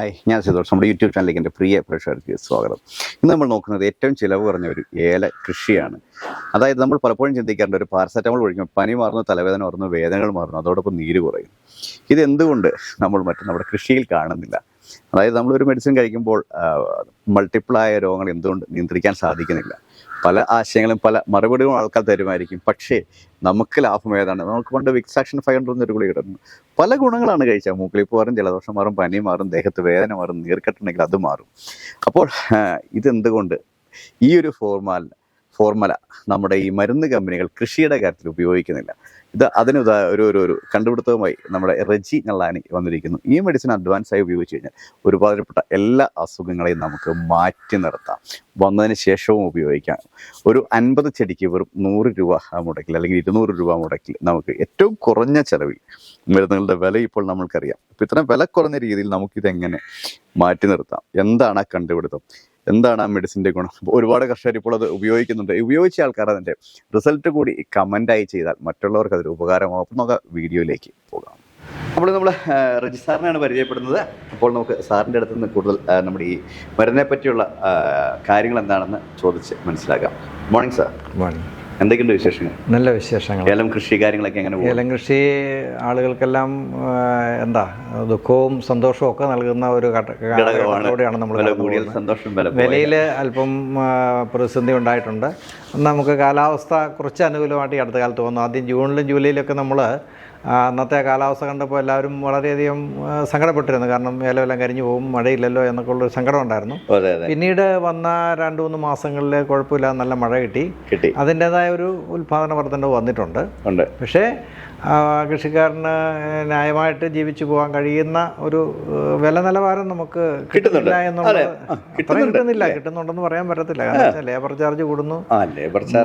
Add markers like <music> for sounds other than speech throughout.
Hi ഞാൻ സിതോഷ് നമ്മുടെ YouTube ചാനലിലേക്ക് എന്റെ പ്രിയ പ്രേക്ഷകർക്ക് സ്വാഗതം. ഇന്ന് നമ്മൾ നോക്കുന്നത് ഏറ്റവും ചിലവ് കുറഞ്ഞ ഒരു ഏല കൃഷിയാണ്. അതായത് നമ്മൾ പലപ്പോഴും ചിന്തിക്കാറുണ്ട് ഒരു പാരസെറ്റമോൾ ഒഴിക്കും പനി മാറുന്നു തലവേദന മാറുന്നു വേദനകൾ മാറുന്നു അതോടൊപ്പം നീര് കുറയും. ഇതെന്തുകൊണ്ട് നമ്മൾ മറ്റും നമ്മുടെ കൃഷിയിൽ കാണുന്നില്ല? അതായത് നമ്മളൊരു മെഡിസിൻ കഴിക്കുമ്പോൾ മൾട്ടിപ്പിളായ രോഗങ്ങൾ എന്തുകൊണ്ട് നിയന്ത്രിക്കാൻ സാധിക്കുന്നില്ല? പല ആശയങ്ങളും പല മറുപടികളും ആൾക്കാർ തരുമായിരിക്കും. പക്ഷേ നമുക്ക് ലാഭം ഏതാണ്? നമുക്ക് പണ്ട് വിക്സാക്ഷൻ ഫൈവ് ഹൺഡ്രഡ് എന്നൊരു ഗുളി കിട്ടുന്നു പല ഗുണങ്ങളാണ് കഴിച്ചാൽ മൂക്കിളിപ്പ് മാറും ജലദോഷം മാറും പനി മാറും ദേഹത്ത് വേദന മാറും നീർക്കെട്ടുണ്ടെങ്കിൽ അത് മാറും. അപ്പോൾ ഇതെന്തുകൊണ്ട്? ഈ ഒരു ഫോർമാൽ ഫോർമുല നമ്മുടെ ഈ മരുന്ന് കമ്പനികൾ കൃഷിയുടെ കാര്യത്തിൽ ഉപയോഗിക്കുന്നില്ല. ഇത് അതിന് ഒരു ഒരു ഒരു കണ്ടുപിടുത്തവുമായി നമ്മുടെ റെജി നള്ളാനി വന്നിരിക്കുന്നു. ഈ മെഡിസിൻ അഡ്വാൻസ് ആയി ഉപയോഗിച്ച് കഴിഞ്ഞാൽ ഒരുപാട്പ്പെട്ട എല്ലാ അസുഖങ്ങളെയും നമുക്ക് മാറ്റി നിർത്താം. വന്നതിന് ശേഷവും ഉപയോഗിക്കാം. ഒരു അൻപത് ചെടിക്ക് വെറും നൂറ് രൂപ മുടക്കിൽ അല്ലെങ്കിൽ ഇരുന്നൂറ് രൂപ മുടക്കിൽ നമുക്ക് ഏറ്റവും കുറഞ്ഞ ചെലവിൽ മരുന്നുകളുടെ വില ഇപ്പോൾ നമ്മൾക്കറിയാം. അപ്പം ഇത്രയും വില കുറഞ്ഞ രീതിയിൽ നമുക്കിതെങ്ങനെ മാറ്റി നിർത്താം? എന്താണ് ആ കണ്ടുപിടുത്തം? എന്താണ് ആ മെഡിസിന്റെ ഗുണം? ഒരുപാട് കർഷകർ ഇപ്പോൾ അത് ഉപയോഗിക്കുന്നുണ്ട്. ഉപയോഗിച്ച ആൾക്കാർ അതിന്റെ റിസൾട്ട് കൂടി കമന്റായി ചെയ്താൽ മറ്റുള്ളവർക്ക് അതൊരു ഉപകാരമാകും അപ്പോൾ നമുക്ക് വീഡിയോയിലേക്ക് പോകാം. നമ്മൾ നമ്മൾ റജി പരിചയപ്പെടുന്നത്. അപ്പോൾ നമുക്ക് സാറിന്റെ അടുത്ത് നിന്ന് കൂടുതൽ നമ്മുടെ ഈ മരുന്നിനെ പറ്റിയുള്ള കാര്യങ്ങൾ എന്താണെന്ന് ചോദിച്ച് മനസ്സിലാക്കാം. മോർണിംഗ് സാർ മോർണിംഗ് എന്തൊക്കെയുണ്ട് വിശേഷങ്ങൾ? നല്ല വിശേഷങ്ങൾ. ഏലം കൃഷി കാര്യങ്ങളൊക്കെ എങ്ങനെ ഏലം കൃഷി ആളുകൾക്കെല്ലാം എന്താ ദുഃഖവും സന്തോഷവും ഒക്കെ നൽകുന്ന ഒരു ഘട്ട- നമ്മൾ സന്തോഷം വില വിലയിൽ അല്പം പ്രതിസന്ധി ഉണ്ടായിട്ടുണ്ട്. നമുക്ക് കാലാവസ്ഥ കുറച്ച് അനുകൂലമായിട്ട് ഈ അടുത്ത കാലത്ത് വന്നു. ആദ്യം ജൂണിലും ജൂലൈയിലൊക്കെ നമ്മൾ അന്നത്തെ കാലാവസ്ഥ കണ്ടപ്പോൾ എല്ലാവരും വളരെയധികം സങ്കടപ്പെട്ടിരുന്നു. കാരണം ഏലമെല്ലാം കരിഞ്ഞു പോകും മഴയില്ലല്ലോ എന്നൊക്കെ ഉള്ളൊരു സങ്കടം ഉണ്ടായിരുന്നു. പിന്നീട് വന്ന രണ്ട് മൂന്ന് മാസങ്ങളിൽ കുഴപ്പമില്ല നല്ല മഴ കിട്ടി. കിട്ടി. അതിന്റെതായ ഒരു ഉൽപാദന വർദ്ധനവ് വന്നിട്ടുണ്ട്. പക്ഷേ കൃഷിക്കാരന് ന്യായമായിട്ട് ജീവിച്ചു പോകാൻ കഴിയുന്ന ഒരു വില നിലവാരം നമുക്ക് കിട്ടുന്നില്ല എന്നുള്ളത്. കിട്ടുന്നില്ല. കിട്ടുന്നുണ്ടെന്ന് പറയാൻ പറ്റത്തില്ല. കാരണം ലേബർ ചാർജ് കൂടുന്നു.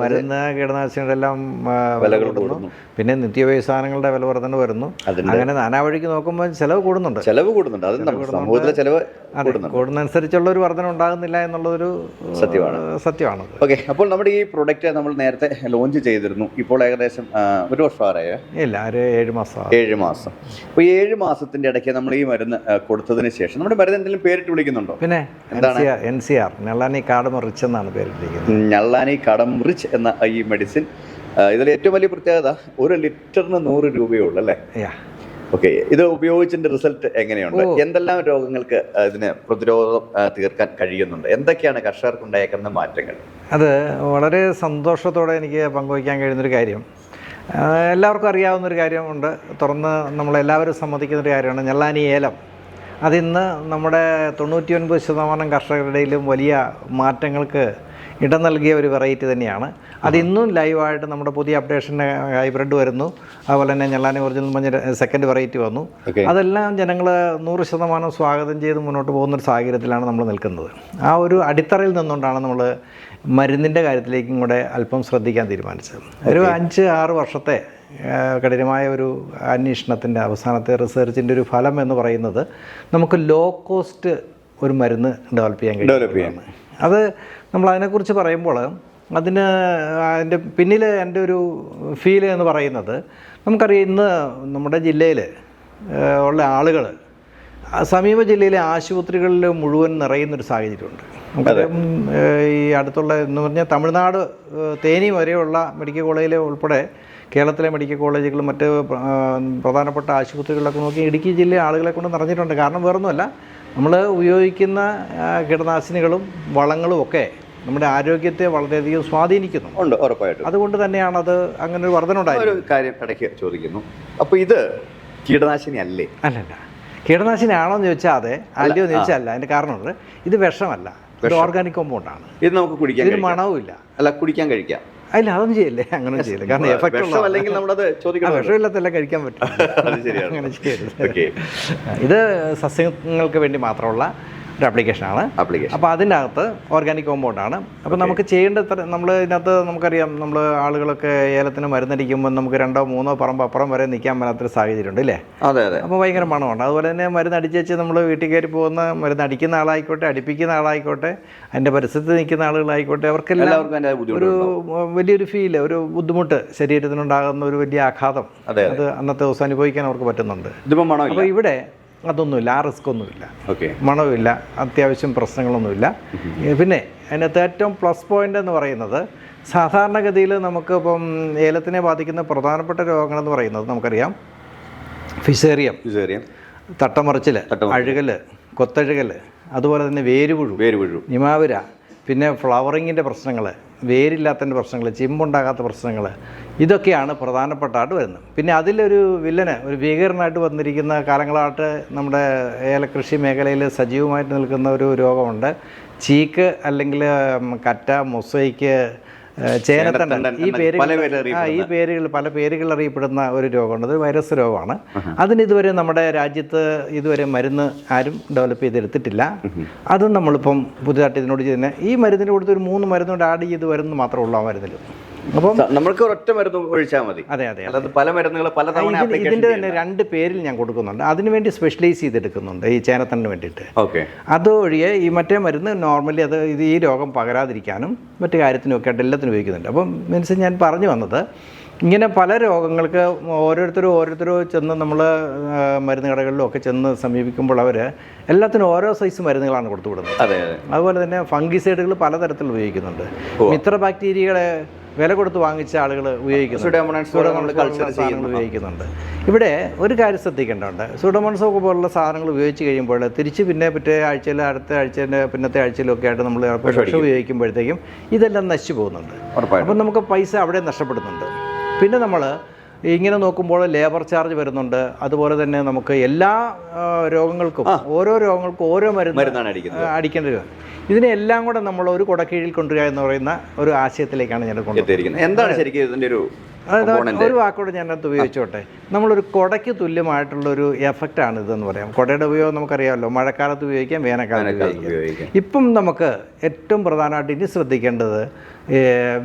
മരുന്ന് കീടനാശിനികളുടെ എല്ലാം വില കൂടുന്നു. പിന്നെ നിത്യോപയോഗ സാധനങ്ങളുടെ വില വർധന വരുന്നു. അങ്ങനെ നാനാ വഴിക്ക് നോക്കുമ്പോൾ ചെലവ് കൂടുന്നുണ്ട്. ചെലവ് കൂടുന്നുണ്ട്. അത് സമൂഹത്തിലെ ചെലവ് കൂടുന്നതനുസരിച്ചുള്ള ഒരു വർധന ഉണ്ടാകുന്നില്ല എന്നുള്ളതൊരു സത്യമാണ്. സത്യമാണ്. ഓക്കെ അപ്പോൾ നമ്മുടെ ഈ പ്രൊഡക്റ്റ് നമ്മൾ നേരത്തെ ലോഞ്ച് ചെയ്തിരുന്നു. ഇപ്പോൾ ഏകദേശം ഒരു വർഷമാറായോ? ഇല്ല ഒരു ഏഴ് മാസം ഏഴ് മാസം. അപ്പോൾ ഈ ഏഴ് മാസത്തിന്റെ ഇടയ്ക്ക് നമ്മൾ ഈ മരുന്ന് കൊടുത്തതിന് ശേഷം നമ്മുടെ മരുന്ന് എന്തെങ്കിലും പേരിട്ട് വിളിക്കുന്നുണ്ടോ? പിന്നെ N C R Njallani C മുറിച്ച് റിച്ച് എന്നാണ് പേരിട്ടിരിക്കുന്നത്. ഞള്ളാനി കടം റിച്ച് എന്ന ഈ മെഡിസിൻ ഇതിൽ ഏറ്റവും വലിയ പ്രത്യേകത ഒരു ലിറ്ററിന് നൂറ് രൂപയേ ഉള്ളൂ അല്ലേ ഓക്കെ ഇത് ഉപയോഗിച്ചതിന്റെ റിസൾട്ട് എങ്ങനെയുണ്ട്? എന്തെല്ലാം രോഗങ്ങൾക്ക് ഇതിന് പ്രതിരോധം തീർക്കാൻ കഴിയുന്നുണ്ട്? എന്തൊക്കെയാണ് കർഷകർക്ക് ഉണ്ടായേക്കുന്ന മാറ്റങ്ങൾ? അത് വളരെ സന്തോഷത്തോടെ എനിക്ക് പങ്കുവയ്ക്കാൻ കഴിയുന്നൊരു കാര്യം. എല്ലാവർക്കും അറിയാവുന്ന ഒരു കാര്യമുണ്ട്. തുറന്ന് നമ്മളെല്ലാവരും സമ്മതിക്കുന്ന ഒരു കാര്യമാണ്. ഞെള്ളാനി ഏലം. അതിന്ന് നമ്മുടെ തൊണ്ണൂറ്റി ഒൻപത് ശതമാനം കർഷകരുടെയിലും വലിയ മാറ്റങ്ങൾക്ക് ഇടം നൽകിയ ഒരു വെറൈറ്റി തന്നെയാണ്. അതിന്നും ലൈവായിട്ട് നമ്മുടെ പുതിയ അപ്ഡേഷന്റെ ഹൈബ്രിഡ് വരുന്നു. അതുപോലെ തന്നെ ഞെള്ളാനി ഒറിജിനൽ മഞ്ഞ സെക്കൻഡ് വെറൈറ്റി വന്നു. അതെല്ലാം ജനങ്ങൾ നൂറ് ശതമാനം സ്വാഗതം ചെയ്ത് മുന്നോട്ട് പോകുന്ന ഒരു സാഹചര്യത്തിലാണ് നമ്മൾ നിൽക്കുന്നത്. ആ ഒരു അടിത്തറയിൽ നിന്നുകൊണ്ടാണ് നമ്മൾ മരുന്നിന്റെ കാര്യത്തിലേക്കും കൂടെ അല്പം ശ്രദ്ധിക്കാൻ തീരുമാനിച്ചത്. ഒരു അഞ്ച് ആറ് വർഷത്തെ കഠിനമായ ഒരു അന്വേഷണത്തിന്റെ അവസാനത്തെ റിസർച്ചിന്റെ ഒരു ഫലം എന്ന് പറയുന്നത് നമുക്ക് ലോ കോസ്റ്റ് ഒരു മരുന്ന് ഡെവലപ്പ് ചെയ്യാൻ കഴിയും ഡെവലപ്പ് ചെയ്യാൻ അത് നമ്മൾ അതിനെക്കുറിച്ച് പറയുമ്പോൾ അതിന് അതിന്റെ പിന്നിൽ എന്റെ ഒരു ഫീൽ എന്ന് പറയുന്നത് നമുക്കറിയാം ഇന്ന് നമ്മുടെ ജില്ലയിൽ ഉള്ള ആളുകൾ സമീപ ജില്ലയിലെ ആശുപത്രികളിൽ മുഴുവൻ നിറയുന്നൊരു സാഹചര്യമുണ്ട്. നമുക്കറിയാം ഈ അടുത്തുള്ള എന്ന് പറഞ്ഞാൽ തമിഴ്നാട് തേനി വരെയുള്ള മെഡിക്കൽ കോളേജിലെ ഉൾപ്പെടെ കേരളത്തിലെ മെഡിക്കൽ കോളേജുകളും മറ്റ് പ്രധാനപ്പെട്ട ആശുപത്രികളിലൊക്കെ നോക്കി ഇടുക്കി ജില്ലയിലെ ആളുകളെ കൊണ്ട് നിറഞ്ഞിട്ടുണ്ട്. കാരണം വേറൊന്നുമല്ല നമ്മൾ ഉപയോഗിക്കുന്ന കീടനാശിനികളും വളങ്ങളും ഒക്കെ നമ്മുടെ ആരോഗ്യത്തെ വളരെയധികം സ്വാധീനിക്കുന്നു ഉണ്ട് ഉറപ്പായിട്ടും. അതുകൊണ്ട് തന്നെയാണ് അത് അങ്ങനെ ഒരു വർധന ഉണ്ടായത് ഒരു കാര്യം ഇടയ്ക്ക് ചോദിക്കുന്നു. അപ്പോൾ ഇത് കീടനാശിനി അല്ലേ അല്ലല്ല. കീടനാശിനി ആണോ എന്ന് ചോദിച്ചാൽ അതെ. അല്ലയോ എന്ന് ചോദിച്ചാൽ അല്ല. അതിന്റെ കാരണമുണ്ട്. ഇത് വിഷമല്ല. ഇത് ഓർഗാനിക് കോമ്പൗണ്ടാണ് ഇത് നമുക്ക് കുടിക്കാൻ ഇതിന് കഴിക്കാം. മണവും ഇല്ല അല്ല കുടിക്കാൻ കഴിക്കാം. അല്ല അതൊന്നും ചെയ്യല്ലേ? അങ്ങനെ ചെയ്യില്ല? കാരണം എഫക്റ്റ് അല്ലെങ്കിൽ നമ്മളത് ചോദിക്കണം വിഷമില്ലാത്തല്ല കഴിക്കാൻ പറ്റും. <laughs> അങ്ങനെ ചെയ്യരുത്. ഇത് സസ്യങ്ങൾക്ക് വേണ്ടി മാത്രമുള്ള ഒരു ആപ്ലിക്കേഷനാണ് ആപ്ലിക്കേഷൻ അപ്പോൾ അതിന്റെ അകത്ത് ഓർഗാനിക് ആണ്. അപ്പോൾ നമുക്ക് ചെയ്യേണ്ട നമ്മൾ ഇതിനകത്ത് നമുക്കറിയാം നമ്മൾ ആളുകളൊക്കെ ഏലത്തിന് മരുന്നടിക്കുമ്പോൾ നമുക്ക് രണ്ടോ മൂന്നോ പറമ്പ് അപ്പുറം വരെ നിൽക്കാൻ പറ്റാത്തൊരു സാഹചര്യം ഉണ്ട് അല്ലേ അതെ അതെ. അപ്പോൾ ഭയങ്കര മണമുണ്ട് അതുപോലെ തന്നെ മരുന്നടിച്ച് വെച്ച് നമ്മൾ വീട്ടിൽ കയറി പോകുന്ന മരുന്നടിക്കുന്ന ആളായിക്കോട്ടെ അടിപ്പിക്കുന്ന ആളായിക്കോട്ടെ അതിന്റെ പരിസരത്ത് നിൽക്കുന്ന ആളുകളായിക്കോട്ടെ അവർക്കെല്ലാം എല്ലാവർക്കും ഒരു വലിയൊരു ഫീൽ ഒരു ബുദ്ധിമുട്ട് ശരീരത്തിനുണ്ടാകുന്ന ഒരു വലിയ ആഘാതം അതെ അത്. അന്നത്തെ ദിവസം അനുഭവിക്കാൻ അവർക്ക് പറ്റുന്നുണ്ട്. ഇതിപ്പോൾ അപ്പോൾ ഇവിടെ അതൊന്നുമില്ല ആ റിസ്ക് ഒന്നുമില്ല. ഓക്കെ മണവുമില്ല അത്യാവശ്യം പ്രശ്നങ്ങളൊന്നുമില്ല. പിന്നെ അതിനകത്ത് ഏറ്റവും പ്ലസ് പോയിന്റ് എന്ന് പറയുന്നത് സാധാരണഗതിയിൽ നമുക്ക് ഇപ്പം ഏലത്തിനെ ബാധിക്കുന്ന പ്രധാനപ്പെട്ട രോഗങ്ങളെന്ന് പറയുന്നത് നമുക്കറിയാം. ഫിസേറിയം ഫിസേറിയം തട്ടമറിച്ചിൽ അഴുകൽ കൊത്തഴുകൽ അതുപോലെ തന്നെ വേരുപുഴു വേരുപുഴു. നിമാവിര പിന്നെ ഫ്ലവറിങ്ങിന്റെ പ്രശ്നങ്ങൾ വേരില്ലാത്തതിന്റെ പ്രശ്നങ്ങൾ ചിമ്പുണ്ടാകാത്ത പ്രശ്നങ്ങൾ ഇതൊക്കെയാണ് പ്രധാനപ്പെട്ടായിട്ട് വരുന്നത്. പിന്നെ അതിലൊരു വില്ലന് ഒരു ഭീകരനായിട്ട് വന്നിരിക്കുന്ന കാലങ്ങളായിട്ട് നമ്മുടെ ഏലകൃഷി മേഖലയിൽ സജീവമായിട്ട് നിൽക്കുന്ന ഒരു രോഗമുണ്ട്. ചീക്ക് അല്ലെങ്കിൽ കറ്റ മൊസൈക്ക് ചേനത്തണ്ടൻ. ഈ പേരുകൾ ഈ പേരുകൾ പല പേരുകൾ അറിയപ്പെടുന്ന ഒരു രോഗമുണ്ട്. അത് വൈറസ് രോഗമാണ്. അതിന് ഇതുവരെ നമ്മുടെ രാജ്യത്ത് ഇതുവരെ മരുന്ന് ആരും ഡെവലപ്പ് ചെയ്തെടുത്തിട്ടില്ല. അതും നമ്മളിപ്പം പുതുതായിട്ട് ഇതിനോട് ചെയ്യുന്ന ഈ മരുന്നിന് കൊടുത്ത് ഒരു മൂന്ന് മരുന്നുകൊണ്ട് ആഡ് ചെയ്ത് വരുന്നത് മാത്രമേ ഉള്ളൂ ആ മരുന്നിൽ അപ്പം നമ്മൾക്ക് ഒരൊറ്റ മരുന്ന് ഒഴിച്ചാൽ മതി. അതെ അതെ അല്ലാതെ പല മരുന്നുകൾ പല തവണ ഇതിന്റെ തന്നെ രണ്ട് പേരിൽ ഞാൻ കൊടുക്കുന്നുണ്ട്. അതിനുവേണ്ടി സ്പെഷ്യലൈസ് ചെയ്തെടുക്കുന്നുണ്ട് ഈ ചേനത്തണ്ണിന് വേണ്ടിയിട്ട്. ഓക്കെ. അതൊഴികെ ഈ മറ്റേ മരുന്ന് നോർമലി അത് ഇത് ഈ രോഗം പകരാതിരിക്കാനും മറ്റു കാര്യത്തിനും ഒക്കെ ആയിട്ട് എല്ലാത്തിനും ഉപയോഗിക്കുന്നുണ്ട്. അപ്പം മീൻസ് ഞാൻ പറഞ്ഞു വന്നത് ഇങ്ങനെ പല രോഗങ്ങൾക്ക് ഓരോരുത്തരും ഓരോരുത്തരും ചെന്ന് നമ്മൾ മരുന്ന് കടകളിലും ഒക്കെ ചെന്ന് സമീപിക്കുമ്പോൾ അവർ എല്ലാത്തിനും ഓരോ സൈസ് മരുന്നുകളാണ് കൊടുത്തു വിടുന്നത് അതെ. അതുപോലെ തന്നെ ഫംഗിസൈഡുകൾ പലതരത്തിൽ ഉപയോഗിക്കുന്നുണ്ട്. മിത്ര ബാക്ടീരിയകളെ വില കൊടുത്ത് വാങ്ങിച്ച ആളുകൾ ഉപയോഗിക്കുന്നുണ്ട്. ഉപയോഗിക്കുന്നുണ്ട്. ഇവിടെ ഒരു കാര്യം ശ്രദ്ധിക്കേണ്ടതുണ്ട്. സൂഡോമോൺസൊക്കെ പോലുള്ള സാധനങ്ങൾ ഉപയോഗിച്ച് കഴിയുമ്പോൾ തിരിച്ച് പിന്നെ പിറ്റേ ആഴ്ചയിൽ അടുത്ത ആഴ്ചയിലെ പിന്നത്തെ ആഴ്ചയിലും ഒക്കെ ആയിട്ട് നമ്മൾ വിഷം ഉപയോഗിക്കുമ്പോഴത്തേക്കും ഇതെല്ലാം നശിച്ചു പോകുന്നുണ്ട്. അപ്പം നമുക്ക് പൈസ അവിടെ നഷ്ടപ്പെടുന്നുണ്ട്. പിന്നെ നമ്മൾ ഇങ്ങനെ നോക്കുമ്പോൾ ലേബർ ചാർജ് വരുന്നുണ്ട്. അതുപോലെ തന്നെ നമുക്ക് എല്ലാ രോഗങ്ങൾക്കും ഓരോ രോഗങ്ങൾക്കും ഓരോ മരുന്ന് അടിക്കേണ്ടി വരും. ഇതിനെല്ലാം കൂടെ നമ്മൾ ഒരു കുടക്കീഴിൽ കൊണ്ടുവരിക എന്ന് പറയുന്ന ഒരു ആശയത്തിലേക്കാണ് ഞാൻ കൊണ്ടുവരുന്നത് എന്താണ് ശരിക്കും ഇതിന്റെ ഒരു ഒരു വാക്കോട് ഞാനത് ഉപയോഗിച്ചോട്ടെ. നമ്മളൊരു കുടയ്ക്ക് തുല്യമായിട്ടുള്ളൊരു എഫക്റ്റാണ് ഇതെന്ന് പറയാം. കൊടയുടെ ഉപയോഗം നമുക്കറിയാമല്ലോ. മഴക്കാലത്ത് ഉപയോഗിക്കാം വേനൽക്കാലത്ത് ഉപയോഗിക്കാം. ഇപ്പം നമുക്ക് ഏറ്റവും പ്രധാനമായിട്ട് ഇനി ശ്രദ്ധിക്കേണ്ടത്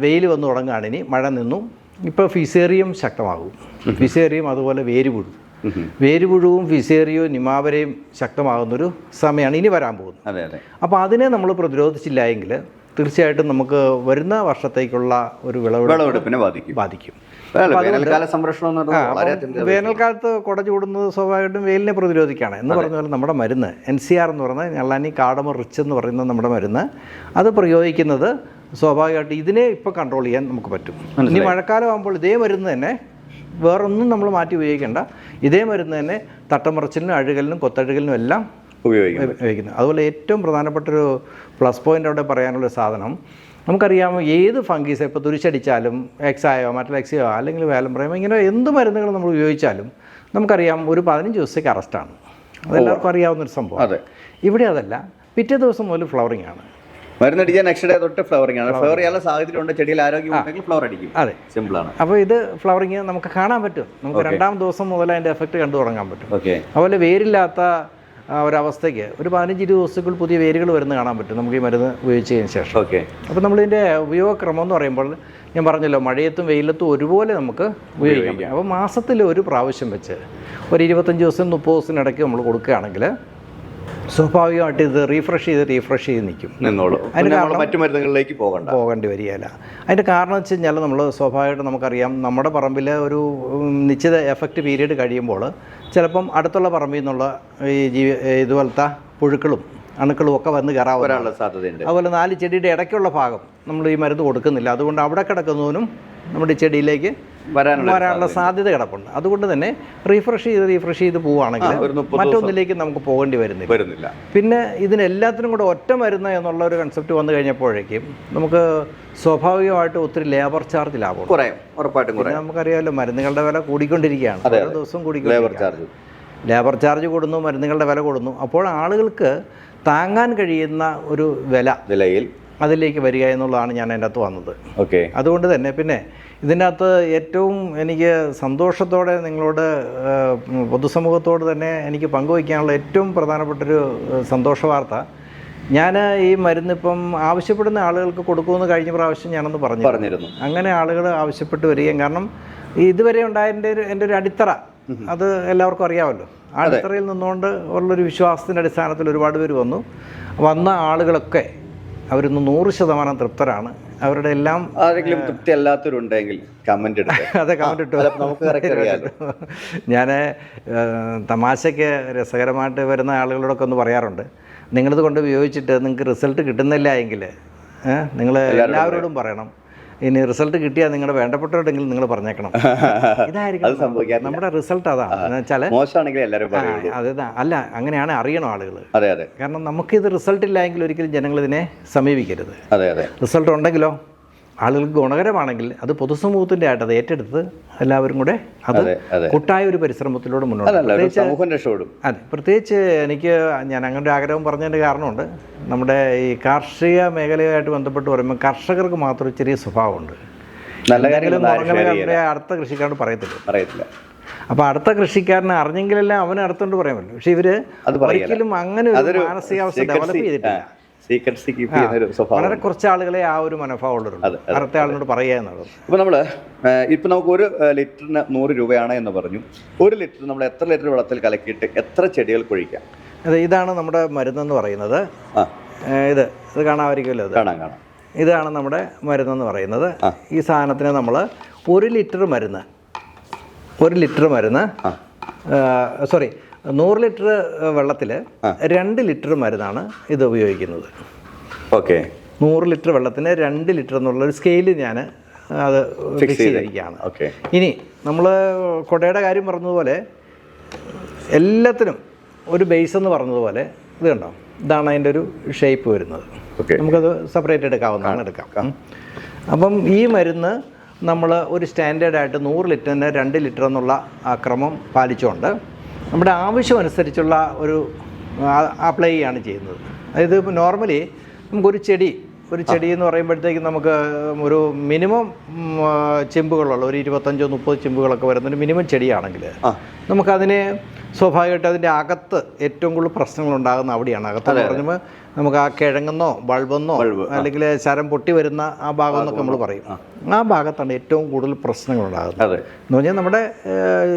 വെയിൽ വന്നു തുടങ്ങുകയാണ്. ഇനി മഴ നിന്നു ഇപ്പോൾ ഫിസേറിയം ശക്തമാകും. ഫിസേറിയം അതുപോലെ വേരുപുഴു. വേരുപുഴുവും ഫിസേറിയവും നിമാവരയും ശക്തമാകുന്നൊരു സമയമാണ് ഇനി വരാൻ പോകുന്നത്. അതെ അതെ. അപ്പോൾ അതിനെ നമ്മൾ പ്രതിരോധിച്ചില്ല എങ്കിൽ തീർച്ചയായിട്ടും നമുക്ക് വരുന്ന വർഷത്തേക്കുള്ള ഒരു വിളവെടുപ്പ് വിളവെടുപ്പിനെ ബാധിക്കും. ബാധിക്കും. വേനൽക്കാല സംരക്ഷണം വേനൽക്കാലത്ത് കുട ചൂടുന്നത് സ്വാഭാവികമായിട്ടും വെയിലിനെ പ്രതിരോധിക്കുകയാണ്. എന്ന് പറഞ്ഞ പോലെ നമ്മുടെ മരുന്ന് എൻ സി ആർ എന്ന് പറയുന്നത് ഞള്ളാനി കാടമ റിച്ച് എന്ന് പറയുന്ന നമ്മുടെ മരുന്ന് അത് പ്രയോഗിക്കുന്നത് സ്വാഭാവികമായിട്ട് ഇതിനെ ഇപ്പോൾ കൺട്രോൾ ചെയ്യാൻ നമുക്ക് പറ്റും. ഇനി മഴക്കാലം ആകുമ്പോൾ ഇതേ മരുന്ന് തന്നെ വേറൊന്നും നമ്മൾ മാറ്റി ഉപയോഗിക്കേണ്ട. ഇതേ മരുന്ന് തന്നെ തട്ടമറച്ചിലിനും അഴുകലിനും കൊത്തഴുകലിനും എല്ലാം ഉപയോഗിക്കുന്നു. ഉപയോഗിക്കുന്നത് അതുപോലെ ഏറ്റവും പ്രധാനപ്പെട്ട ഒരു പ്ലസ് പോയിന്റ് അവിടെ പറയാനുള്ള സാധനം. നമുക്കറിയാം ഏത് ഫംഗീസ് ഇപ്പോൾ തുരിച്ചടിച്ചാലും എക്സായോ മറ്റുള്ള എക്സയോ അല്ലെങ്കിൽ വേലം വേലംപ്രയമോ ഇങ്ങനെ എന്ത് മരുന്നുകൾ നമ്മൾ ഉപയോഗിച്ചാലും നമുക്കറിയാം ഒരു പതിനഞ്ച് ദിവസത്തേക്ക് അറസ്റ്റാണ് അതെല്ലാവർക്കും അറിയാവുന്നൊരു സംഭവം അതെ. ഇവിടെ അതല്ല പിറ്റേ ദിവസം മുതൽ ഫ്ലവറിംഗ് ആണ്. മരുന്നടിക്കാൻ നെക്സ്റ്റ് ഡേ തൊട്ട് ഫ്ലവറിംഗ് ആണ്. ഫ്ലവർ ചെയ്യാനുള്ള സാഹചര്യം ഉണ്ട് ചെടിയിൽ ആരോഗ്യം ഉണ്ടെങ്കിൽ ഫ്ലവർ അടിക്കും. അതെ. സിമ്പിൾ ആണ്. അപ്പോൾ ഇത് ഫ്ലവറിങ് നമുക്ക് കാണാൻ പറ്റും. നമുക്ക് രണ്ടാം ദിവസം മുതൽ അതിന്റെ എഫക്ട് കണ്ടു തുടങ്ങാൻ പറ്റും. ഓക്കെ അതുപോലെ വേരില്ലാത്ത ഒരവസ്ഥയ്ക്ക് ഒരു പതിനഞ്ച് ഇരുപത് ദിവസത്തിൽ പുതിയ വേരുകൾ വരുന്ന കാണാൻ പറ്റും. നമുക്ക് ഈ മരുന്ന് ഉപയോഗിച്ചതിന് ശേഷം. ഓക്കെ അപ്പോൾ നമ്മളിതിന്റെ ഉപയോഗക്രമം എന്ന് പറയുമ്പോൾ ഞാൻ പറഞ്ഞല്ലോ മഴയത്തും വെയിലത്തും ഒരുപോലെ നമുക്ക് ഉപയോഗിക്കാം. അപ്പോൾ മാസത്തിൽ ഒരു പ്രാവശ്യം വെച്ച് ഒരു ഇരുപത്തഞ്ച് ദിവസം മുപ്പത് ദിവസത്തിനിടയ്ക്ക് നമ്മൾ കൊടുക്കുകയാണെങ്കിൽ സ്വാഭാവികമായിട്ട് ഇത് റീഫ്രഷ് ചെയ്ത് റീഫ്രഷ് ചെയ്ത് നിൽക്കും. നിന്നോളൂ. പിന്നെ നമ്മൾ മറ്റു മരുന്നുകളിലേക്ക് പോകണ്ട. പോകേണ്ടി വരികയില്ല. അതിന്റെ കാരണം വെച്ച് കഴിഞ്ഞാൽ നമ്മൾ സ്വാഭാവികമായിട്ട് നമുക്കറിയാം നമ്മുടെ പറമ്പിൽ ഒരു നിശ്ചിത എഫക്റ്റ് പീരീഡ് കഴിയുമ്പോൾ ചിലപ്പം അടുത്തുള്ള പറമ്പിൽ നിന്നുള്ള ഈ ജീവി ഇതുപോലത്തെ പുഴുക്കളും അണുക്കളും ഒക്കെ വന്ന് കയറാവുന്ന സാധ്യതയുണ്ട്. അതുപോലെ നാല് ചെടിയുടെ ഇടയ്ക്കുള്ള ഭാഗം നമ്മൾ ഈ മരുന്ന് കൊടുക്കുന്നില്ല. അതുകൊണ്ട് അവിടെ കിടക്കുന്നതിനും നമ്മുടെ ചെടിയിലേക്ക് വരാനുള്ള സാധ്യത കിടപ്പുണ്ട്. അതുകൊണ്ട് തന്നെ റീഫ്രഷ് ചെയ്ത് റീഫ്രഷ് ചെയ്ത് പോവുകയാണെങ്കിൽ മറ്റൊന്നിലേക്ക് നമുക്ക് പോകേണ്ടി വരുന്നില്ല. വരുന്നില്ല. പിന്നെ ഇതിനെല്ലാത്തിനും കൂടെ ഒറ്റ മരുന്ന് എന്നുള്ള ഒരു കൺസെപ്റ്റ് വന്നു കഴിഞ്ഞപ്പോഴേക്കും നമുക്ക് സ്വാഭാവികമായിട്ട് ഒത്തിരി ലേബർ ചാർജ് ലാഭം കുറയും. ഉറപ്പായിട്ടും കുറയും. നമുക്കറിയാമല്ലോ മരുന്നുകളുടെ വില കൂടിക്കൊണ്ടിരിക്കുകയാണ്. ഓരോ ദിവസവും ലേബർ കൂടിക്കൊണ്ടിരിക്കുകയാണ് ചാർജ് ലേബർ ചാർജ് കൂടുന്നു മരുന്നുകളുടെ വില കൂടുന്നു. അപ്പോൾ ആളുകൾക്ക് താങ്ങാൻ കഴിയുന്ന ഒരു വില നിലയിൽ. അതിലേക്ക് വരിക എന്നുള്ളതാണ് ഞാൻ അതിന്റെ അകത്ത് വന്നത്. ഓക്കെ. അതുകൊണ്ട് തന്നെ പിന്നെ ഇതിനകത്ത് ഏറ്റവും എനിക്ക് സന്തോഷത്തോടെ നിങ്ങളോട് പൊതുസമൂഹത്തോട് തന്നെ എനിക്ക് പങ്കുവയ്ക്കാനുള്ള ഏറ്റവും പ്രധാനപ്പെട്ടൊരു സന്തോഷ വാർത്ത. ഞാൻ ഈ മരുന്നിപ്പം ആവശ്യപ്പെടുന്ന ആളുകൾക്ക് കൊടുക്കുമെന്ന് കഴിഞ്ഞ പ്രാവശ്യം ഞാനൊന്ന് പറഞ്ഞു പറഞ്ഞിരുന്നു. അങ്ങനെ ആളുകൾ ആവശ്യപ്പെട്ട് വരികയും കാരണം ഇതുവരെ ഉണ്ടായതിന്റെ ഒരു എന്റെ ഒരു അടിത്തറ അത് എല്ലാവർക്കും അറിയാമല്ലോ. അടിത്തറയിൽ നിന്നുകൊണ്ട് ഉള്ളൊരു വിശ്വാസത്തിന്റെ അടിസ്ഥാനത്തിൽ ഒരുപാട് പേര് വന്നു. വന്ന ആളുകളൊക്കെ അവരിന്ന് നൂറ് ശതമാനം തൃപ്തരാണ്. അവരുടെ എല്ലാം ആരെങ്കിലും തൃപ്തി അല്ലാത്തവരുണ്ടെങ്കിൽ കമന്റ് <laughs> അതെ കമന്റ് ഇട്ടു. <laughs> ഞാൻ തമാശയ്ക്ക് രസകരമായിട്ട് വരുന്ന ആളുകളോടൊക്കെ ഒന്ന് പറയാറുണ്ട്. നിങ്ങളിത് കൊണ്ട് ഉപയോഗിച്ചിട്ട് നിങ്ങൾക്ക് റിസൾട്ട് കിട്ടുന്നില്ല എങ്കിൽ നിങ്ങൾ എല്ലാവരോടും പറയണം. ഇനി റിസൾട്ട് കിട്ടിയാൽ നിങ്ങളുടെ വേണ്ടപ്പെട്ടവരുണ്ടെങ്കിൽ നിങ്ങൾ പറഞ്ഞേക്കണം. <laughs> ഇതായിരിക്കും സംഭവിക്കാം നമ്മുടെ റിസൾട്ട് അതാണ്. വെച്ചാൽ മോശമാണെങ്കിൽ എല്ലാവരും അത് അല്ല അങ്ങനെയാണ് അറിയണം ആളുകൾ അതെ അതെ. കാരണം നമുക്കിത് റിസൾട്ട് ഇല്ലായെങ്കിൽ ഒരിക്കലും ജനങ്ങൾ ഇതിനെ സമീപിക്കരുത്. അതെ അതെ. റിസൾട്ട് ഉണ്ടെങ്കിലോ? ആളുകൾക്ക് ഗുണകരമാണെങ്കിൽ അത് പൊതുസമൂഹത്തിന്റെ ആയിട്ട് അത് ഏറ്റെടുത്ത് എല്ലാവരും കൂടെ അത് കൂട്ടായ ഒരു പരിശ്രമത്തിലൂടെ മുന്നോട്ട് അതെ പ്രത്യേകിച്ച് എനിക്ക് ഞാൻ അങ്ങനെ ഒരു ആഗ്രഹം പറഞ്ഞതിന്റെ കാരണമുണ്ട്. നമ്മുടെ ഈ കാർഷിക മേഖലയുമായിട്ട് ബന്ധപ്പെട്ട് പറയുമ്പോൾ കർഷകർക്ക് മാത്രം ചെറിയ സ്വഭാവമുണ്ട്. നല്ല കാര്യങ്ങളും അടുത്ത കൃഷിക്കാരോട് പറയത്തില്ല. പറയത്തില്ല. അപ്പോൾ അടുത്ത കൃഷിക്കാരനെ അറിഞ്ഞെങ്കിലെല്ലാം അവനെ അടുത്തോണ്ട് പറയാൻ പറ്റും. പക്ഷെ ഇവർ. ഒരിക്കലും അങ്ങനെ ഒരു മാനസികാവസ്ഥ ഡെവലപ്പ് ചെയ്തിട്ടില്ല. സീക്രട്സി കീപ്പ് ചെയ്യുന്ന ഒരു സ്വഭാവം വളരെ കുറച്ച് ആളുകളെ ആ ഒരു മനോഭാവമുള്ളവരുണ്ട് അടുത്ത ആളിനോട് പറയുക എന്നുള്ളത്. ഇപ്പൊ നമ്മൾ ഇപ്പൊ നമുക്ക് ഒരു ലിറ്ററിന് നൂറ് രൂപയാണ് എന്ന് പറഞ്ഞു. ഒരു ലിറ്റർ നമ്മൾ എത്ര ലിറ്റർ വെള്ളത്തിൽ കലക്കിയിട്ട് എത്ര ചെടികൾ കൊഴിക്കാം? അതെ ഇതാണ് നമ്മുടെ മരുന്നെന്ന് പറയുന്നത്. ഇത് ഇത് കാണാമായിരിക്കുമല്ലോ ഇത്? കാണാം കാണാം. ഇതാണ് നമ്മുടെ മരുന്നെന്ന് പറയുന്നത്. ഈ സാധനത്തിന് നമ്മൾ ഒരു ലിറ്റർ മരുന്ന് ഒരു ലിറ്റർ മരുന്ന് സോറി നൂറ് ലിറ്റർ വെള്ളത്തിൽ രണ്ട് ലിറ്റർ മരുന്നാണ് ഇത് ഉപയോഗിക്കുന്നത്. ഓക്കെ. നൂറ് ലിറ്റർ വെള്ളത്തിന് രണ്ട് ലിറ്റർ എന്നുള്ള ഒരു സ്കെയിൽ ഞാൻ അത് ഫിക്സ് ചെയ്തിരിക്കുകയാണ്. ഓക്കെ. ഇനി നമ്മൾ കൊടയുടെ കാര്യം പറഞ്ഞതുപോലെ എല്ലാത്തിനും ഒരു ബേസ് എന്ന് പറഞ്ഞതുപോലെ ഇത് കണ്ടോ? ഇതാണ് അതിന്റെ ഒരു ഷേപ്പ് വരുന്നത്. ഓക്കെ. നമുക്കത് സെപ്പറേറ്റ് എടുക്കാവുന്നതാണ് എടുക്കാം. അപ്പം ഈ മരുന്ന് നമ്മൾ ഒരു സ്റ്റാൻഡേർഡായിട്ട് നൂറ് ലിറ്ററിന് രണ്ട് ലിറ്റർ എന്നുള്ള അക്രമം ക്രമം പാലിച്ചുകൊണ്ട് നമ്മുടെ ആവശ്യമനുസരിച്ചുള്ള ഒരു അപ്ലൈ ചെയ്യാണ് ചെയ്യുന്നത്. അതായത് നോർമലി നമുക്കൊരു ചെടി ഒരു ചെടി എന്ന് പറയുമ്പോഴത്തേക്കും നമുക്ക് ഒരു മിനിമം ചെമ്പുകളുള്ള ഒരു ഇരുപത്തഞ്ചോ മുപ്പത് ചെമ്പുകളൊക്കെ വരുന്ന ഒരു മിനിമം ചെടിയാണെങ്കിൽ നമുക്കതിനെ സ്വാഭാവികമായിട്ട് അതിന്റെ അകത്ത് ഏറ്റവും കൂടുതൽ പ്രശ്നങ്ങൾ ഉണ്ടാകുന്ന അവിടെയാണ്. അകത്ത് പറഞ്ഞപ്പോൾ നമുക്ക് ആ കിഴങ്ങെന്നോ ബൾബെന്നോ അല്ലെങ്കിൽ ശരം പൊട്ടി വരുന്ന ആ ഭാഗം എന്നൊക്കെ നമ്മൾ പറയും. ആ. ഭാഗത്താണ് ഏറ്റവും കൂടുതൽ പ്രശ്നങ്ങൾ ഉണ്ടാകുന്നത് എന്ന് പറഞ്ഞാൽ നമ്മുടെ